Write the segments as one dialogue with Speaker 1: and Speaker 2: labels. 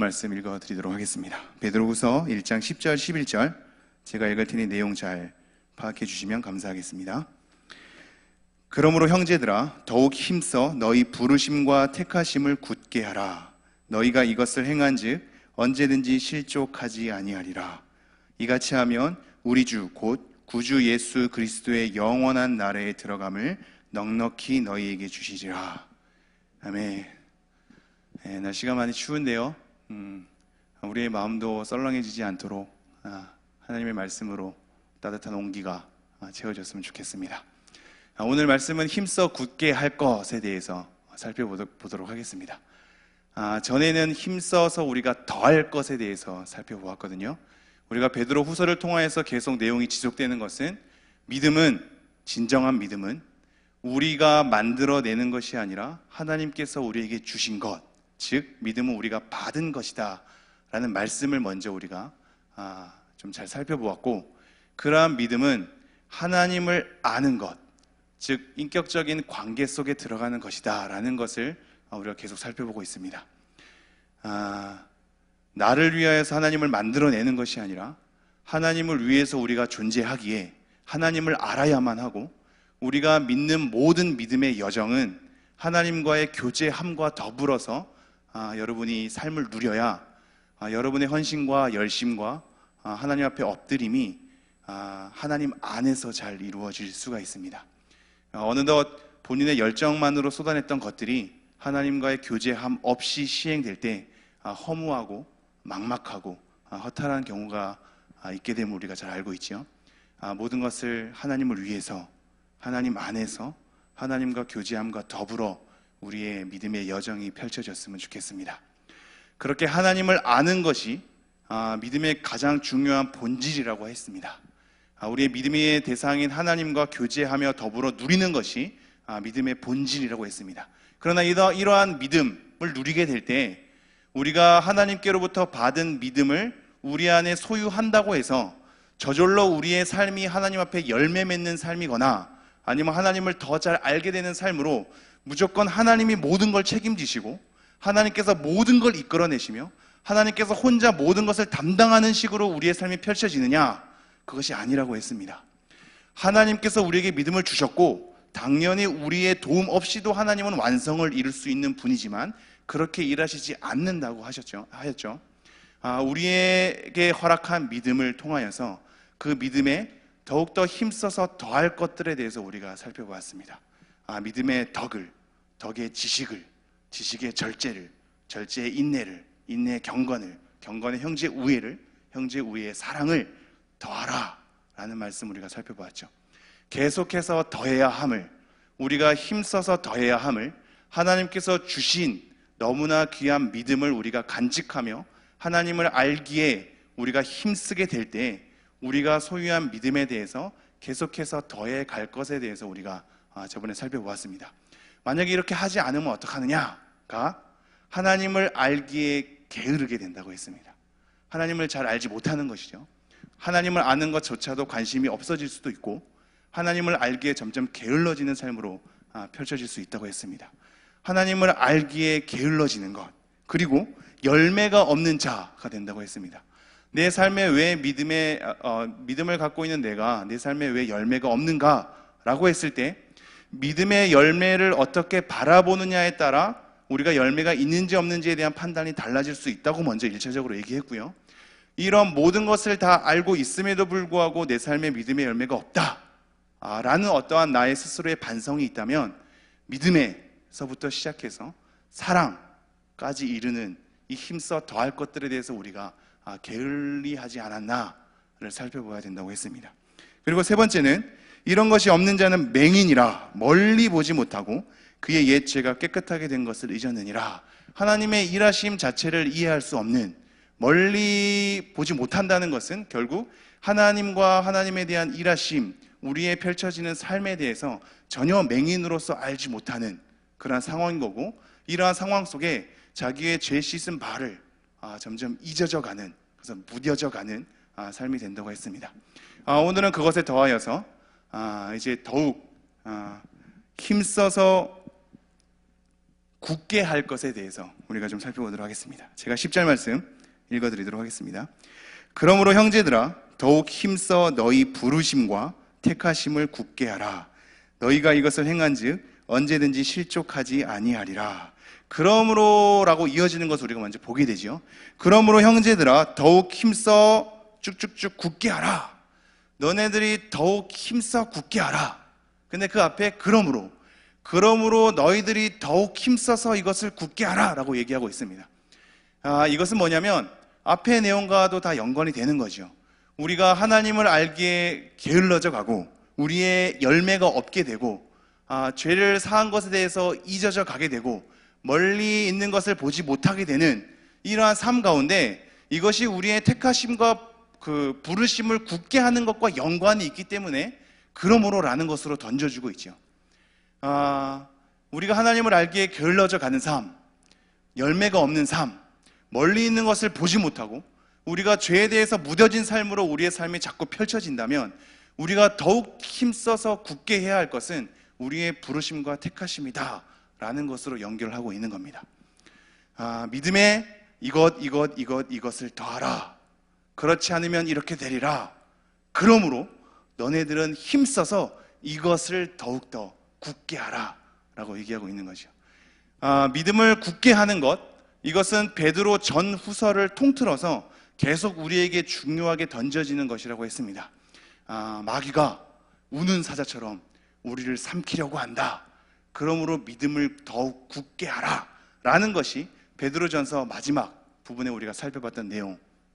Speaker 1: 말씀 읽어드리도록 하겠습니다. 베드로후서 1장 10절 11절 제가 읽을 테니 내용 잘 파악해 주시면 감사하겠습니다. 그러므로 형제들아 더욱 힘써 너희 부르심과 택하심을 굳게 하라. 너희가 이것을 행한즉 언제든지 실족하지 아니하리라. 이같이 하면 우리 주 곧 구주 예수 그리스도의 영원한 나라에 들어감을 넉넉히 너희에게 주시리라. 아멘. 네, 날씨가 많이 추운데요. 음, 우리의 마음도 썰렁해지지 않도록 아, 하나님의 말씀으로 따뜻한 온기가 아, 채워졌으면 좋겠습니다. 아, 오늘 말씀은 힘써 굳게 할 것에 대해서 살펴보도록 하겠습니다. 아, 전에는 힘써서 우리가 더 할 것에 대해서 살펴보았거든요. 우리가 베드로 후서를 통하여서 계속 내용이 지속되는 것은 믿음은 진정한 믿음은 우리가 만들어내는 것이 아니라 하나님께서 우리에게 주신 것, 즉 믿음은 우리가 받은 것이다 라는 말씀을 먼저 우리가 아, 좀 잘 살펴보았고 그러한 믿음은 하나님을 아는 것, 즉 인격적인 관계 속에 들어가는 것이다 라는 것을 우리가 계속 살펴보고 있습니다. 아, 나를 위하여서 하나님을 만들어내는 것이 아니라 하나님을 위해서 우리가 존재하기에 하나님을 알아야만 하고 우리가 믿는 모든 믿음의 여정은 하나님과의 교제함과 더불어서 아, 여러분이 삶을 누려야 아, 여러분의 헌신과 열심과 아, 하나님 앞에 엎드림이 아, 하나님 안에서 잘 이루어질 수가 있습니다. 아, 어느덧 본인의 열정만으로 쏟아냈던 것들이 하나님과의 교제함 없이 시행될 때 아, 허무하고 막막하고 아, 허탈한 경우가 아, 있게 됨을 우리가 잘 알고 있죠. 모든 것을 하나님을 위해서 하나님 안에서 하나님과 교제함과 더불어 우리의 믿음의 여정이 펼쳐졌으면 좋겠습니다. 그렇게 하나님을 아는 것이 믿음의 가장 중요한 본질이라고 했습니다. 우리의 믿음의 대상인 하나님과 교제하며 더불어 누리는 것이 믿음의 본질이라고 했습니다. 그러나 이러한 믿음을 누리게 될 때 우리가 하나님께로부터 받은 믿음을 우리 안에 소유한다고 해서 저절로 우리의 삶이 하나님 앞에 열매 맺는 삶이거나 아니면 하나님을 더 잘 알게 되는 삶으로 무조건 하나님이 모든 걸 책임지시고 하나님께서 모든 걸 이끌어내시며 하나님께서 혼자 모든 것을 담당하는 식으로 우리의 삶이 펼쳐지느냐? 그것이 아니라고 했습니다. 하나님께서 우리에게 믿음을 주셨고 당연히 우리의 도움 없이도 하나님은 완성을 이룰 수 있는 분이지만 그렇게 일하시지 않는다고 하셨죠. 하였죠. 아, 우리에게 허락한 믿음을 통하여서 그 믿음에 더욱더 힘써서 더할 것들에 대해서 우리가 살펴보았습니다. 아, 믿음의 덕을, 덕의 지식을, 지식의 절제를, 절제의 인내를, 인내의 경건을, 경건의 형제 우애를, 형제 우애의 사랑을 더하라. 라는 말씀 우리가 살펴보았죠. 계속해서 더해야 함을, 우리가 힘써서 더해야 함을 하나님께서 주신 너무나 귀한 믿음을 우리가 간직하며 하나님을 알기에 우리가 힘쓰게 될 때 우리가 소유한 믿음에 대해서 계속해서 더해 갈 것에 대해서 우리가 아, 저번에 살펴보았습니다. 만약에 이렇게 하지 않으면 어떡하느냐가 하나님을 알기에 게으르게 된다고 했습니다. 하나님을 잘 알지 못하는 것이죠. 하나님을 아는 것조차도 관심이 없어질 수도 있고 하나님을 알기에 점점 게을러지는 삶으로 아, 펼쳐질 수 있다고 했습니다. 하나님을 알기에 게을러지는 것, 그리고 열매가 없는 자가 된다고 했습니다. 내 삶에 왜 믿음의, 어, 믿음을 갖고 있는 내가 내 삶에 왜 열매가 없는가 라고 했을 때 믿음의 열매를 어떻게 바라보느냐에 따라 우리가 열매가 있는지 없는지에 대한 판단이 달라질 수 있다고 먼저 일차적으로 얘기했고요. 이런 모든 것을 다 알고 있음에도 불구하고 내 삶에 믿음의 열매가 없다. 라는 어떠한 나의 스스로의 반성이 있다면 믿음의 서부터 시작해서 사랑까지 이르는 이 힘써 더할 것들에 대해서 우리가 아, 게을리하지 않았나를 살펴봐야 된다고 했습니다. 그리고 세 번째는 이런 것이 없는 자는 맹인이라 멀리 보지 못하고 그의 옛 죄가 깨끗하게 된 것을 잊었느니라. 하나님의 일하심 자체를 이해할 수 없는 멀리 보지 못한다는 것은 결국 하나님과 하나님에 대한 일하심, 우리의 펼쳐지는 삶에 대해서 전혀 맹인으로서 알지 못하는 그러한 상황인 거고 이러한 상황 속에 자기의 죄 씻은 발을 아, 점점 잊어져 가는 그래서 무뎌져 가는 아, 삶이 된다고 했습니다. 아, 오늘은 그것에 더하여서 아, 이제 더욱 아, 힘써서 굳게 할 것에 대해서 우리가 좀 살펴보도록 하겠습니다. 제가 10절 말씀 읽어드리도록 하겠습니다. 그러므로 형제들아 더욱 힘써 너희 부르심과 택하심을 굳게 하라. 너희가 이것을 행한 즉 언제든지 실족하지 아니하리라. 그러므로라고 이어지는 것을 우리가 먼저 보게 되죠. 그러므로 형제들아 더욱 힘써 쭉쭉쭉 굳게 하라. 너네들이 더욱 힘써 굳게 하라. 근데 그 앞에 그러므로 그러므로 너희들이 더욱 힘써서 이것을 굳게 하라라고 얘기하고 있습니다. 아, 이것은 뭐냐면 앞의 내용과도 다 연관이 되는 거죠. 우리가 하나님을 알기에 게을러져 가고 우리의 열매가 없게 되고 아, 죄를 사한 것에 대해서 잊어져 가게 되고 멀리 있는 것을 보지 못하게 되는 이러한 삶 가운데 이것이 우리의 택하심과 그 부르심을 굳게 하는 것과 연관이 있기 때문에 그러므로라는 것으로 던져주고 있죠. 아, 우리가 하나님을 알기에 게을러져 가는 삶, 열매가 없는 삶, 멀리 있는 것을 보지 못하고 우리가 죄에 대해서 무뎌진 삶으로 우리의 삶이 자꾸 펼쳐진다면 우리가 더욱 힘써서 굳게 해야 할 것은 우리의 부르심과 택하심이다 라는 것으로 연결하고 있는 겁니다. 아, 믿음에 이것, 이것, 이것, 이것을 더하라. 그렇지 않으면 이렇게 되리라. 그러므로 너네들은 힘써서 이것을 더욱더 굳게 하라. 라고 얘기하고 있는 거죠. 아, 믿음을 굳게 하는 것, 이것은 베드로 전 후서를 통틀어서 계속 우리에게 중요하게 던져지는 것이라고 했습니다. 아, 마귀가 우는 사자처럼 우리를 삼키려고 한다. 그러므로 믿음을 더욱 굳게 하라. 라는 것이 베드로전서 마지막 부분에 우리가 살펴봤던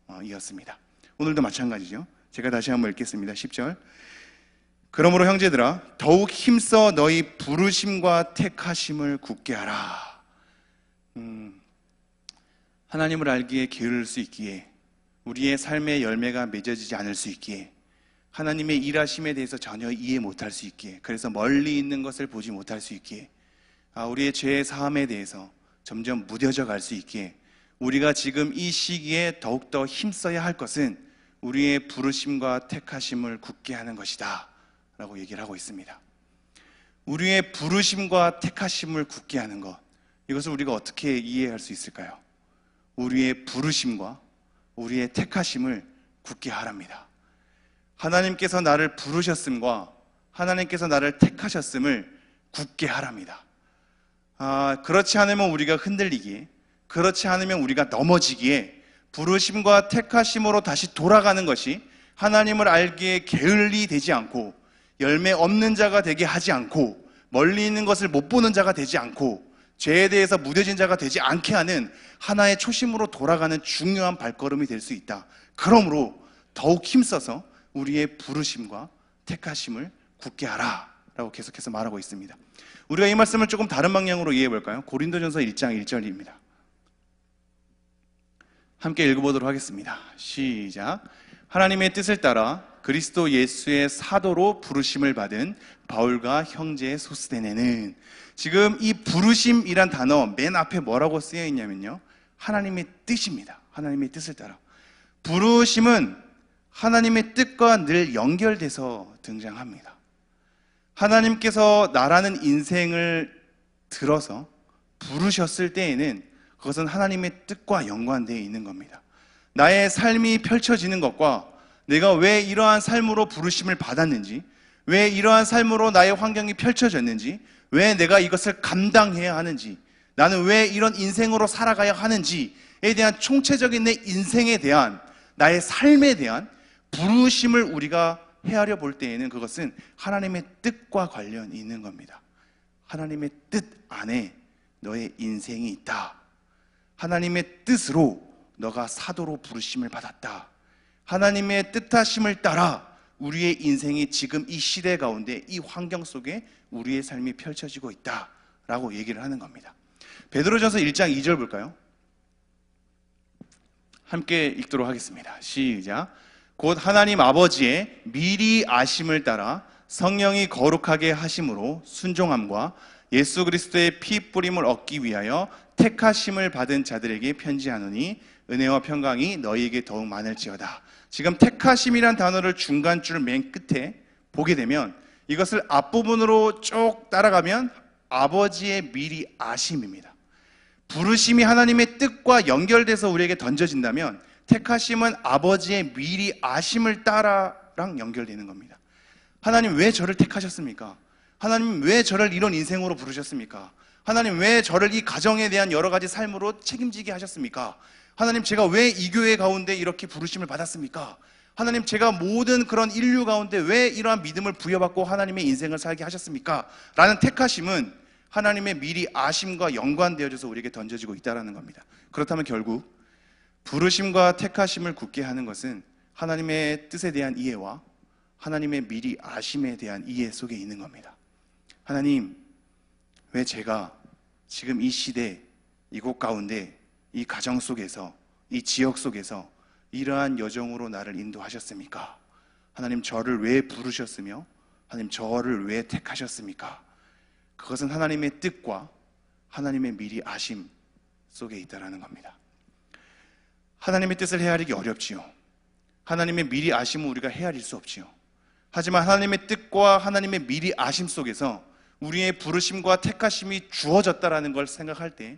Speaker 1: 내용이었습니다. 오늘도 마찬가지죠. 제가 다시 한번 읽겠습니다. 10절. 그러므로 형제들아 더욱 힘써 너희 부르심과 택하심을 굳게 하라. 음, 하나님을 알기에 게으를 수 있기에 우리의 삶의 열매가 맺어지지 않을 수 있기에 하나님의 일하심에 대해서 전혀 이해 못할 수 있기에 그래서 멀리 있는 것을 보지 못할 수 있기에 아, 우리의 죄의 사함에 대해서 점점 무뎌져 갈 수 있기에 우리가 지금 이 시기에 더욱더 힘써야 할 것은 우리의 부르심과 택하심을 굳게 하는 것이다 라고 얘기를 하고 있습니다 우리의 부르심과 택하심을 굳게 하는 것 이것을 우리가 어떻게 이해할 수 있을까요? 우리의 부르심과 우리의 택하심을 굳게 하랍니다 하나님께서 나를 부르셨음과 하나님께서 나를 택하셨음을 굳게 하랍니다. 아, 그렇지 않으면 우리가 흔들리기에, 그렇지 않으면 우리가 넘어지기에 부르심과 택하심으로 다시 돌아가는 것이 하나님을 알기에 게을리 되지 않고 열매 없는 자가 되게 하지 않고 멀리 있는 것을 못 보는 자가 되지 않고 죄에 대해서 무뎌진 자가 되지 않게 하는 하나의 초심으로 돌아가는 중요한 발걸음이 될 수 있다. 그러므로 더욱 힘써서 우리의 부르심과 택하심을 굳게 하라 라고 계속해서 말하고 있습니다. 우리가 이 말씀을 조금 다른 방향으로 이해해 볼까요? 고린도전서 1장 1절입니다. 함께 읽어보도록 하겠습니다. 시작. 하나님의 뜻을 따라 그리스도 예수의 사도로 부르심을 받은 바울과 형제의 소스데네는 지금 이 부르심이란 단어 맨 앞에 뭐라고 쓰여 있냐면요. 하나님의 뜻입니다. 하나님의 뜻을 따라. 부르심은 하나님의 뜻과 늘 연결돼서 등장합니다. 하나님께서 나라는 인생을 들어서 부르셨을 때에는 그것은 하나님의 뜻과 연관되어 있는 겁니다. 나의 삶이 펼쳐지는 것과 내가 왜 이러한 삶으로 부르심을 받았는지, 왜 이러한 삶으로 나의 환경이 펼쳐졌는지, 왜 내가 이것을 감당해야 하는지, 나는 왜 이런 인생으로 살아가야 하는지에 대한 총체적인 내 인생에 대한 나의 삶에 대한 부르심을 우리가 헤아려 볼 때에는 그것은 하나님의 뜻과 관련이 있는 겁니다. 하나님의 뜻 안에 너의 인생이 있다. 하나님의 뜻으로 너가 사도로 부르심을 받았다. 하나님의 뜻하심을 따라 우리의 인생이 지금 이 시대 가운데 이 환경 속에 우리의 삶이 펼쳐지고 있다. 라고 얘기를 하는 겁니다. 베드로전서 1장 2절 볼까요? 함께 읽도록 하겠습니다. 시작. 곧 하나님 아버지의 미리 아심을 따라 성령이 거룩하게 하심으로 순종함과 예수 그리스도의 피 뿌림을 얻기 위하여 택하심을 받은 자들에게 편지하노니 은혜와 평강이 너희에게 더욱 많을지어다. 지금 택하심이란 단어를 중간줄 맨 끝에 보게 되면 이것을 앞부분으로 쭉 따라가면 아버지의 미리 아심입니다. 부르심이 하나님의 뜻과 연결돼서 우리에게 던져진다면 택하심은 아버지의 미리 아심을 따라랑 연결되는 겁니다. 하나님 왜 저를 택하셨습니까? 하나님 왜 저를 이런 인생으로 부르셨습니까? 하나님 왜 저를 이 가정에 대한 여러 가지 삶으로 책임지게 하셨습니까? 하나님 제가 왜 이 교회 가운데 이렇게 부르심을 받았습니까? 하나님 제가 모든 그런 인류 가운데 왜 이러한 믿음을 부여받고 하나님의 인생을 살게 하셨습니까? 라는 택하심은 하나님의 미리 아심과 연관되어져서 우리에게 던져지고 있다는 겁니다. 그렇다면 결국 부르심과 택하심을 굳게 하는 것은 하나님의 뜻에 대한 이해와 하나님의 미리 아심에 대한 이해 속에 있는 겁니다. 하나님, 왜 제가 지금 이 시대, 이곳 가운데, 이 가정 속에서, 이 지역 속에서 이러한 여정으로 나를 인도하셨습니까? 하나님, 저를 왜 부르셨으며, 하나님, 저를 왜 택하셨습니까? 그것은 하나님의 뜻과 하나님의 미리 아심 속에 있다라는 겁니다. 하나님의 뜻을 헤아리기 어렵지요. 하나님의 미리 아심은 우리가 헤아릴 수 없지요. 하지만 하나님의 뜻과 하나님의 미리 아심 속에서 우리의 부르심과 택하심이 주어졌다라는 걸 생각할 때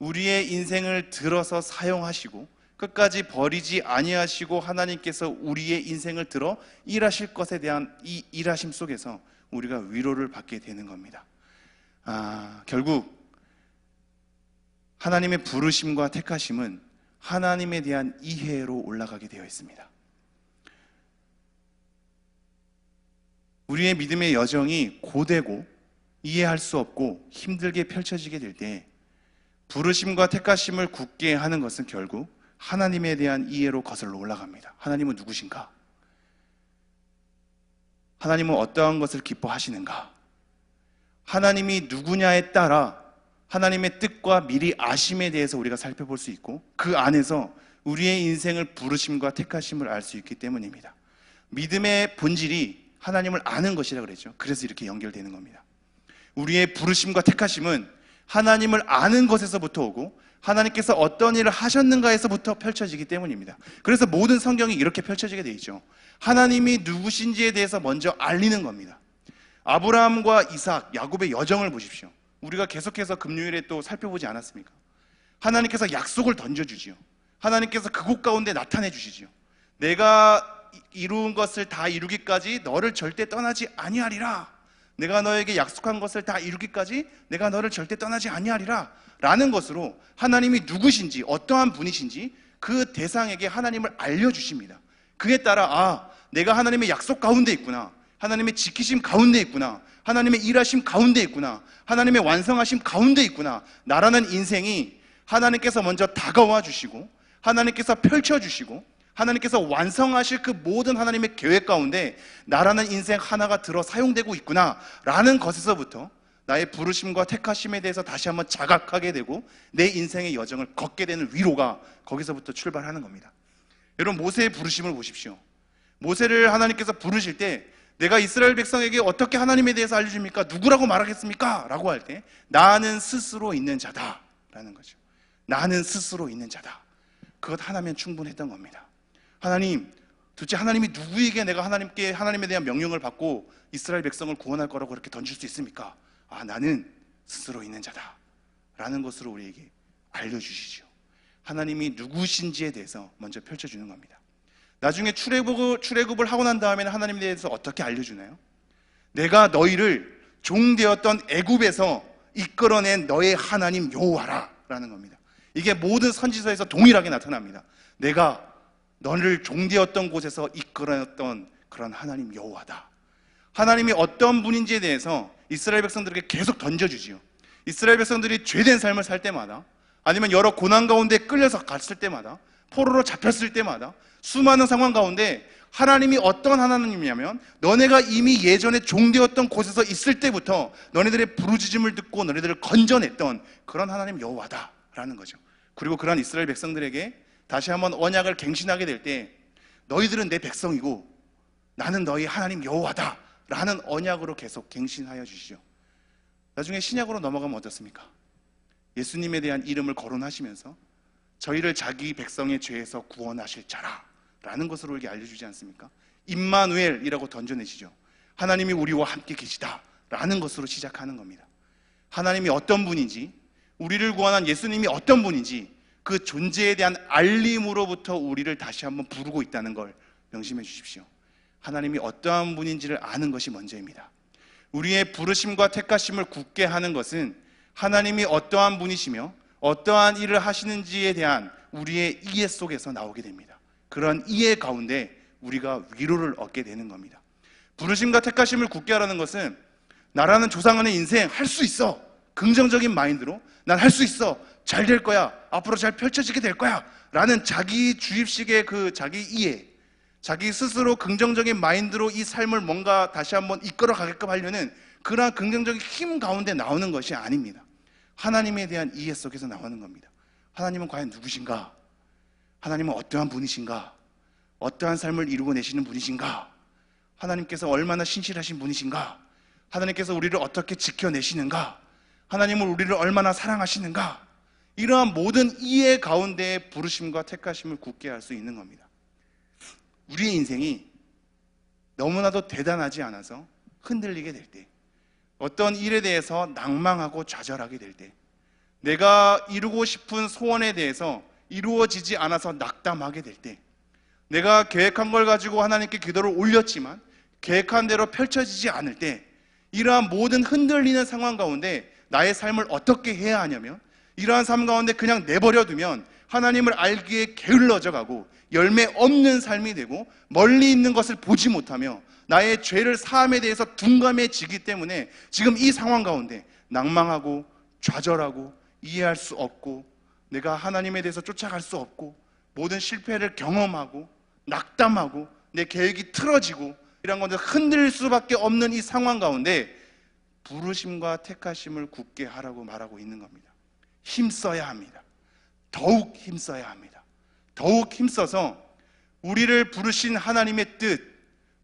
Speaker 1: 우리의 인생을 들어서 사용하시고 끝까지 버리지 아니하시고 하나님께서 우리의 인생을 들어 일하실 것에 대한 이 일하심 속에서 우리가 위로를 받게 되는 겁니다. 아, 결국 하나님의 부르심과 택하심은 하나님에 대한 이해로 올라가게 되어 있습니다. 우리의 믿음의 여정이 고되고 이해할 수 없고 힘들게 펼쳐지게 될 때 부르심과 택하심을 굳게 하는 것은 결국 하나님에 대한 이해로 거슬러 올라갑니다. 하나님은 누구신가? 하나님은 어떠한 것을 기뻐하시는가? 하나님이 누구냐에 따라 하나님의 뜻과 미리 아심에 대해서 우리가 살펴볼 수 있고 그 안에서 우리의 인생을 부르심과 택하심을 알 수 있기 때문입니다. 믿음의 본질이 하나님을 아는 것이라 그랬죠. 그래서 이렇게 연결되는 겁니다. 우리의 부르심과 택하심은 하나님을 아는 것에서부터 오고 하나님께서 어떤 일을 하셨는가에서부터 펼쳐지기 때문입니다. 그래서 모든 성경이 이렇게 펼쳐지게 되어 있죠. 하나님이 누구신지에 대해서 먼저 알리는 겁니다. 아브라함과 이삭, 야곱의 여정을 보십시오. 우리가 계속해서 금요일에 또 살펴보지 않았습니까? 하나님께서 약속을 던져주지요. 하나님께서 그곳 가운데 나타내 주시지요. 내가 이루은 것을 다 이루기까지 너를 절대 떠나지 아니하리라. 내가 너에게 약속한 것을 다 이루기까지 내가 너를 절대 떠나지 아니하리라. 라는 것으로 하나님이 누구신지 어떠한 분이신지 그 대상에게 하나님을 알려주십니다. 그에 따라 아 내가 하나님의 약속 가운데 있구나. 하나님의 지키심 가운데 있구나. 하나님의 일하심 가운데 있구나. 하나님의 완성하심 가운데 있구나. 나라는 인생이 하나님께서 먼저 다가와 주시고 하나님께서 펼쳐 주시고 하나님께서 완성하실 그 모든 하나님의 계획 가운데 나라는 인생 하나가 들어 사용되고 있구나 라는 것에서부터 나의 부르심과 택하심에 대해서 다시 한번 자각하게 되고 내 인생의 여정을 걷게 되는 위로가 거기서부터 출발하는 겁니다. 여러분 모세의 부르심을 보십시오. 모세를 하나님께서 부르실 때 내가 이스라엘 백성에게 어떻게 하나님에 대해서 알려줍니까? 누구라고 말하겠습니까? 라고 할 때 나는 스스로 있는 자다 라는 거죠. 나는 스스로 있는 자다. 그것 하나면 충분했던 겁니다. 하나님, 도대체 하나님이 누구에게 내가 하나님께 하나님에 대한 명령을 받고 이스라엘 백성을 구원할 거라고 그렇게 던질 수 있습니까? 아, 나는 스스로 있는 자다. 라는 것으로 우리에게 알려주시죠. 하나님이 누구신지에 대해서 먼저 펼쳐주는 겁니다. 나중에 출애굽을, 하고 난 다음에는 하나님에 대해서 어떻게 알려주나요? 내가 너희를 종되었던 애굽에서 이끌어낸 너의 하나님 여호와라 라는 겁니다. 이게 모든 선지서에서 동일하게 나타납니다. 내가 너를 종되었던 곳에서 이끌어냈던 그런 하나님 여호와다. 하나님이 어떤 분인지에 대해서 이스라엘 백성들에게 계속 던져주지요. 이스라엘 백성들이 죄된 삶을 살 때마다 아니면 여러 고난 가운데 끌려서 갔을 때마다 포로로 잡혔을 때마다 수많은 상황 가운데 하나님이 어떤 하나님이냐면 너네가 이미 예전에 종되었던 곳에서 있을 때부터 너네들의 부르짖음을 듣고 너네들을 건져냈던 그런 하나님 여호와다라는 거죠. 그리고 그런 이스라엘 백성들에게 다시 한번 언약을 갱신하게 될 때 너희들은 내 백성이고 나는 너희 하나님 여호와다라는 언약으로 계속 갱신하여 주시죠. 나중에 신약으로 넘어가면 어떻습니까? 예수님에 대한 이름을 거론하시면서 저희를 자기 백성의 죄에서 구원하실 자라 라는 것으로 이렇게 알려주지 않습니까? 임마누엘이라고 던져내시죠. 하나님이 우리와 함께 계시다 라는 것으로 시작하는 겁니다. 하나님이 어떤 분인지 우리를 구원한 예수님이 어떤 분인지 그 존재에 대한 알림으로부터 우리를 다시 한번 부르고 있다는 걸 명심해 주십시오. 하나님이 어떠한 분인지를 아는 것이 먼저입니다. 우리의 부르심과 택하심을 굳게 하는 것은 하나님이 어떠한 분이시며 어떠한 일을 하시는지에 대한 우리의 이해 속에서 나오게 됩니다. 그런 이해 가운데 우리가 위로를 얻게 되는 겁니다. 부르심과 택하심을 굳게 하라는 것은 나라는 조상원의 인생 할 수 있어. 긍정적인 마인드로 난 할 수 있어. 잘 될 거야. 앞으로 잘 펼쳐지게 될 거야. 라는 자기 주입식의 그 자기 이해, 자기 스스로 긍정적인 마인드로 이 삶을 뭔가 다시 한번 이끌어 가게끔 하려는 그러한 긍정적인 힘 가운데 나오는 것이 아닙니다. 하나님에 대한 이해 속에서 나오는 겁니다. 하나님은 과연 누구신가? 하나님은 어떠한 분이신가? 어떠한 삶을 이루고 내시는 분이신가? 하나님께서 얼마나 신실하신 분이신가? 하나님께서 우리를 어떻게 지켜내시는가? 하나님은 우리를 얼마나 사랑하시는가? 이러한 모든 이해 가운데 부르심과 택하심을 굳게 할 수 있는 겁니다. 우리의 인생이 너무나도 대단하지 않아서 흔들리게 될 때, 어떤 일에 대해서 낭망하고 좌절하게 될 때, 내가 이루고 싶은 소원에 대해서 이루어지지 않아서 낙담하게 될 때, 내가 계획한 걸 가지고 하나님께 기도를 올렸지만 계획한 대로 펼쳐지지 않을 때, 이러한 모든 흔들리는 상황 가운데 나의 삶을 어떻게 해야 하냐면, 이러한 삶 가운데 그냥 내버려 두면 하나님을 알기에 게을러져 가고 열매 없는 삶이 되고 멀리 있는 것을 보지 못하며 나의 죄를 사함에 대해서 둔감해지기 때문에 지금 이 상황 가운데 낭망하고 좌절하고 이해할 수 없고 내가 하나님에 대해서 쫓아갈 수 없고 모든 실패를 경험하고 낙담하고 내 계획이 틀어지고 이런 건데 흔들릴 수밖에 없는 이 상황 가운데 부르심과 택하심을 굳게 하라고 말하고 있는 겁니다. 힘써야 합니다. 더욱 힘써야 합니다. 더욱 힘써서 우리를 부르신 하나님의 뜻,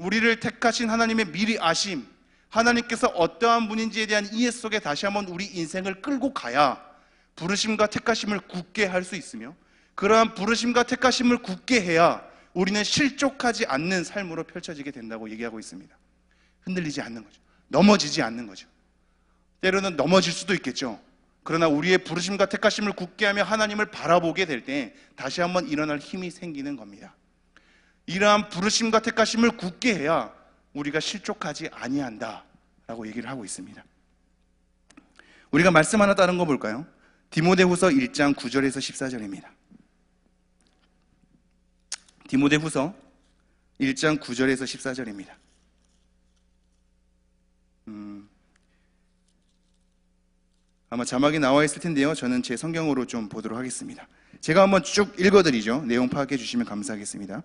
Speaker 1: 우리를 택하신 하나님의 미리 아심, 하나님께서 어떠한 분인지에 대한 이해 속에 다시 한번 우리 인생을 끌고 가야 부르심과 택하심을 굳게 할 수 있으며 그러한 부르심과 택하심을 굳게 해야 우리는 실족하지 않는 삶으로 펼쳐지게 된다고 얘기하고 있습니다. 흔들리지 않는 거죠. 넘어지지 않는 거죠. 때로는 넘어질 수도 있겠죠. 그러나 우리의 부르심과 택하심을 굳게 하며 하나님을 바라보게 될 때 다시 한번 일어날 힘이 생기는 겁니다. 이러한 부르심과 택하심을 굳게 해야 우리가 실족하지 아니한다라고 얘기를 하고 있습니다. 우리가 말씀 하나 다른 거 볼까요? 디모데후서 1장 9절에서 14절입니다. 디모데후서 1장 9절에서 14절입니다. 음, 아마 자막이 나와 있을 텐데요. 저는 제 성경으로 좀 보도록 하겠습니다. 제가 한번 쭉 읽어드리죠. 내용 파악해 주시면 감사하겠습니다.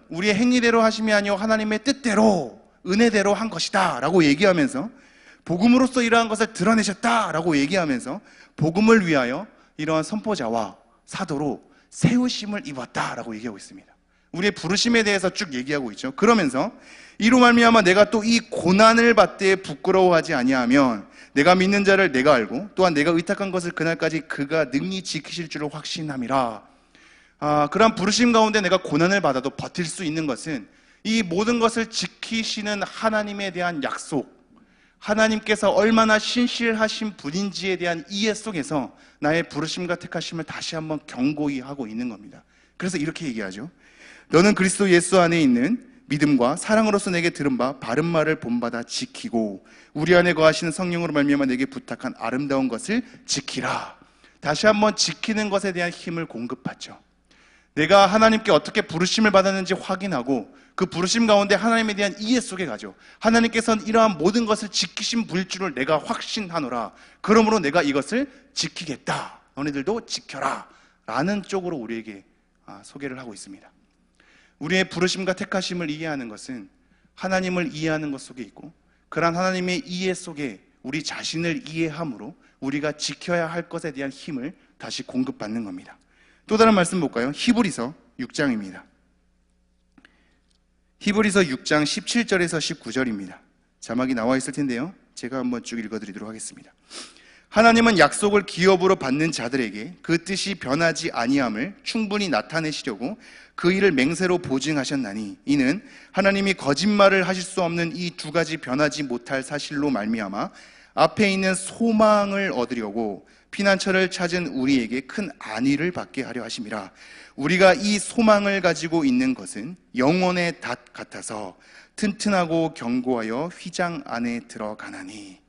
Speaker 1: 우리의 행위대로 하심이 아니요 하나님의 뜻대로 은혜대로 한 것이다라고 얘기하면서 복음으로써 이러한 것을 드러내셨다라고 얘기하면서 복음을 위하여 이러한 선포자와 사도로 세우심을 입었다라고 얘기하고 있습니다. 우리의 부르심에 대해서 쭉 얘기하고 있죠. 그러면서 이로 말미암아 내가 또 이 고난을 받되 부끄러워하지 아니하면 내가 믿는 자를 내가 알고 또한 내가 의탁한 것을 그날까지 그가 능히 지키실 줄을 확신함이라. 아, 그런 부르심 가운데 내가 고난을 받아도 버틸 수 있는 것은 이 모든 것을 지키시는 하나님에 대한 약속, 하나님께서 얼마나 신실하신 분인지에 대한 이해 속에서 나의 부르심과 택하심을 다시 한번 경고히 하고 있는 겁니다. 그래서 이렇게 얘기하죠. 너는 그리스도 예수 안에 있는 믿음과 사랑으로서 내게 들은 바 바른 말을 본받아 지키고 우리 안에 거하시는 성령으로 말미암아 내게 부탁한 아름다운 것을 지키라. 다시 한번 지키는 것에 대한 힘을 공급하죠. 내가 하나님께 어떻게 부르심을 받았는지 확인하고 그 부르심 가운데 하나님에 대한 이해 속에 가죠. 하나님께서는 이러한 모든 것을 지키신 분일 줄을 내가 확신하노라. 그러므로 내가 이것을 지키겠다. 너네들도 지켜라. 라는 쪽으로 우리에게 아, 소개를 하고 있습니다. 우리의 부르심과 택하심을 이해하는 것은 하나님을 이해하는 것 속에 있고 그러한 하나님의 이해 속에 우리 자신을 이해함으로 우리가 지켜야 할 것에 대한 힘을 다시 공급받는 겁니다. 또 다른 말씀 볼까요? 히브리서 6장입니다. 히브리서 6장 17절에서 19절입니다. 자막이 나와 있을 텐데요. 제가 한번 쭉 읽어드리도록 하겠습니다. 하나님은 약속을 기업으로 받는 자들에게 그 뜻이 변하지 아니함을 충분히 나타내시려고 그 일을 맹세로 보증하셨나니 이는 하나님이 거짓말을 하실 수 없는 이 두 가지 변하지 못할 사실로 말미암아 앞에 있는 소망을 얻으려고 피난처를 찾은 우리에게 큰 안위를 받게 하려 하심이라 우리가 이 소망을 가지고 있는 것은 영혼의 닷 같아서 튼튼하고 견고하여 휘장 안에 들어가나니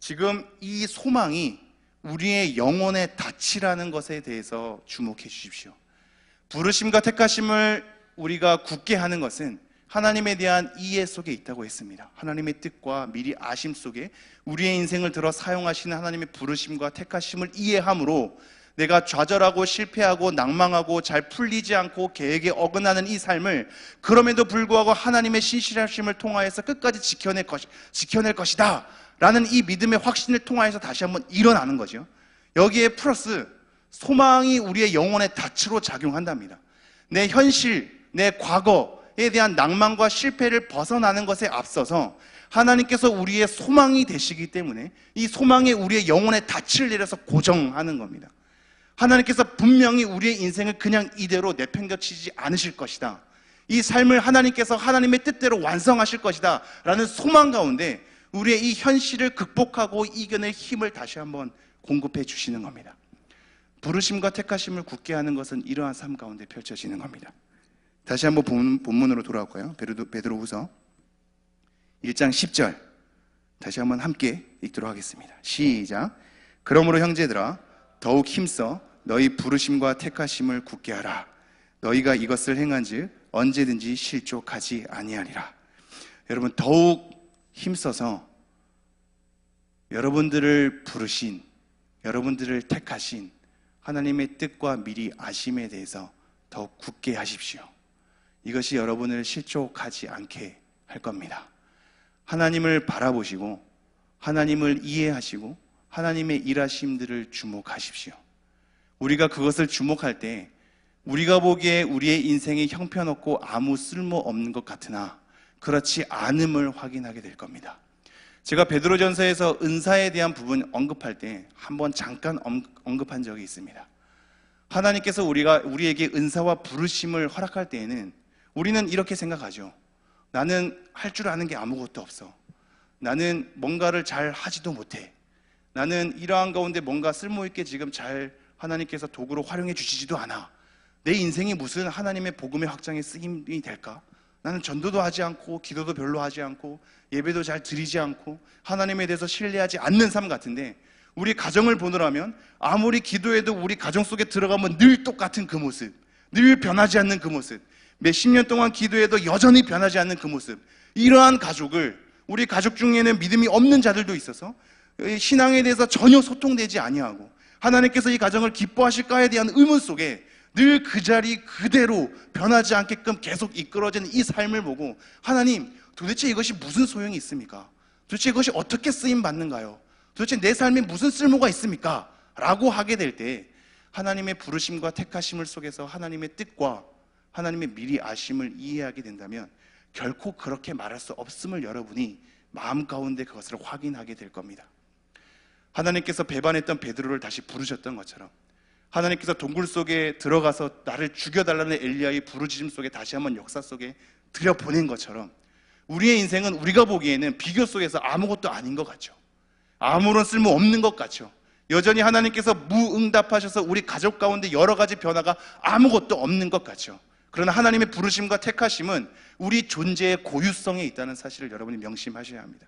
Speaker 1: 지금 이 소망이 우리의 영혼의 닻이라는 것에 대해서 주목해 주십시오. 부르심과 택하심을 우리가 굳게 하는 것은 하나님에 대한 이해 속에 있다고 했습니다. 하나님의 뜻과 미리 아심 속에 우리의 인생을 들어 사용하시는 하나님의 부르심과 택하심을 이해함으로 내가 좌절하고 실패하고 낭망하고 잘 풀리지 않고 계획에 어긋나는 이 삶을 그럼에도 불구하고 하나님의 신실하심을 통하여서 끝까지 지켜낼, 것, 지켜낼 것이다. 라는 이 믿음의 확신을 통하여서 다시 한번 일어나는 거죠. 여기에 플러스 소망이 우리의 영혼의 닻으로 작용한답니다. 내 현실, 내 과거 에 대한 낭만과 실패를 벗어나는 것에 앞서서 하나님께서 우리의 소망이 되시기 때문에 이 소망에 우리의 영혼의 닻을 내려서 고정하는 겁니다. 하나님께서 분명히 우리의 인생을 그냥 이대로 내팽겨치지 않으실 것이다. 이 삶을 하나님께서 하나님의 뜻대로 완성하실 것이다. 라는 소망 가운데 우리의 이 현실을 극복하고 이겨낼 힘을 다시 한번 공급해 주시는 겁니다. 부르심과 택하심을 굳게 하는 것은 이러한 삶 가운데 펼쳐지는 겁니다. 다시 한번 본, 본문으로 돌아올까요? 베드로, 베드로 후서 1장 10절 다시 한번 함께 읽도록 하겠습니다. 시작. 그러므로 형제들아 더욱 힘써 너희 부르심과 택하심을 굳게 하라. 너희가 이것을 행한 즉 언제든지 실족하지 아니하리라. 여러분 더욱 힘써서 여러분들을 부르신 여러분들을 택하신 하나님의 뜻과 미리 아심에 대해서 더욱 굳게 하십시오. 이것이 여러분을 실족하지 않게 할 겁니다. 하나님을 바라보시고 하나님을 이해하시고 하나님의 일하심들을 주목하십시오. 우리가 그것을 주목할 때 우리가 보기에 우리의 인생이 형편없고 아무 쓸모 없는 것 같으나 그렇지 않음을 확인하게 될 겁니다. 제가 베드로전서에서 은사에 대한 부분 언급할 때 한번 잠깐 언급한 적이 있습니다. 하나님께서 우리가 우리에게 은사와 부르심을 허락할 때에는 우리는 이렇게 생각하죠. 나는 할 줄 아는 게 아무것도 없어. 나는 뭔가를 잘 하지도 못해. 나는 이러한 가운데 뭔가 쓸모있게 지금 잘 하나님께서 도구로 활용해 주시지도 않아. 내 인생이 무슨 하나님의 복음의 확장에 쓰임이 될까? 나는 전도도 하지 않고 기도도 별로 하지 않고 예배도 잘 드리지 않고 하나님에 대해서 신뢰하지 않는 삶 같은데 우리 가정을 보느라면 아무리 기도해도 우리 가정 속에 들어가면 늘 똑같은 그 모습, 늘 변하지 않는 그 모습, 몇십 년 동안 기도해도 여전히 변하지 않는 그 모습, 이러한 가족을 우리 가족 중에는 믿음이 없는 자들도 있어서 신앙에 대해서 전혀 소통되지 아니하고 하나님께서 이 가정을 기뻐하실까에 대한 의문 속에 늘 그 자리 그대로 변하지 않게끔 계속 이끌어지는 이 삶을 보고 하나님 도대체 이것이 무슨 소용이 있습니까? 도대체 이것이 어떻게 쓰임 받는가요? 도대체 내 삶에 무슨 쓸모가 있습니까? 라고 하게 될 때 하나님의 부르심과 택하심을 속에서 하나님의 뜻과 하나님의 미리 아심을 이해하게 된다면 결코 그렇게 말할 수 없음을 여러분이 마음 가운데 그것을 확인하게 될 겁니다. 하나님께서 배반했던 베드로를 다시 부르셨던 것처럼 하나님께서 동굴 속에 들어가서 나를 죽여달라는 엘리야의 부르짖음 속에 다시 한번 역사 속에 들여보낸 것처럼 우리의 인생은 우리가 보기에는 비교 속에서 아무것도 아닌 것 같죠. 아무런 쓸모 없는 것 같죠. 여전히 하나님께서 무응답하셔서 우리 가족 가운데 여러 가지 변화가 아무것도 없는 것 같죠. 그러나 하나님의 부르심과 택하심은 우리 존재의 고유성에 있다는 사실을 여러분이 명심하셔야 합니다.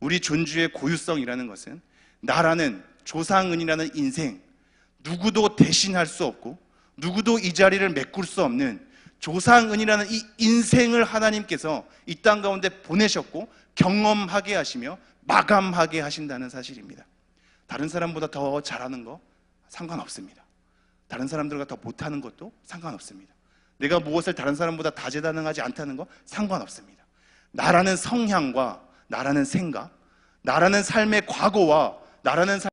Speaker 1: 우리 존재의 고유성이라는 것은 나라는 조상은이라는 인생 누구도 대신할 수 없고 누구도 이 자리를 메꿀 수 없는 조상은이라는 이 인생을 하나님께서 이 땅 가운데 보내셨고 경험하게 하시며 마감하게 하신다는 사실입니다. 다른 사람보다 더 잘하는 거 상관없습니다. 다른 사람들과 더 못하는 것도 상관없습니다. 내가 무엇을 다른 사람보다 다재다능하지 않다는 거 상관없습니다. 나라는 성향과 나라는 생각, 나라는 삶의 과거와 나라는 삶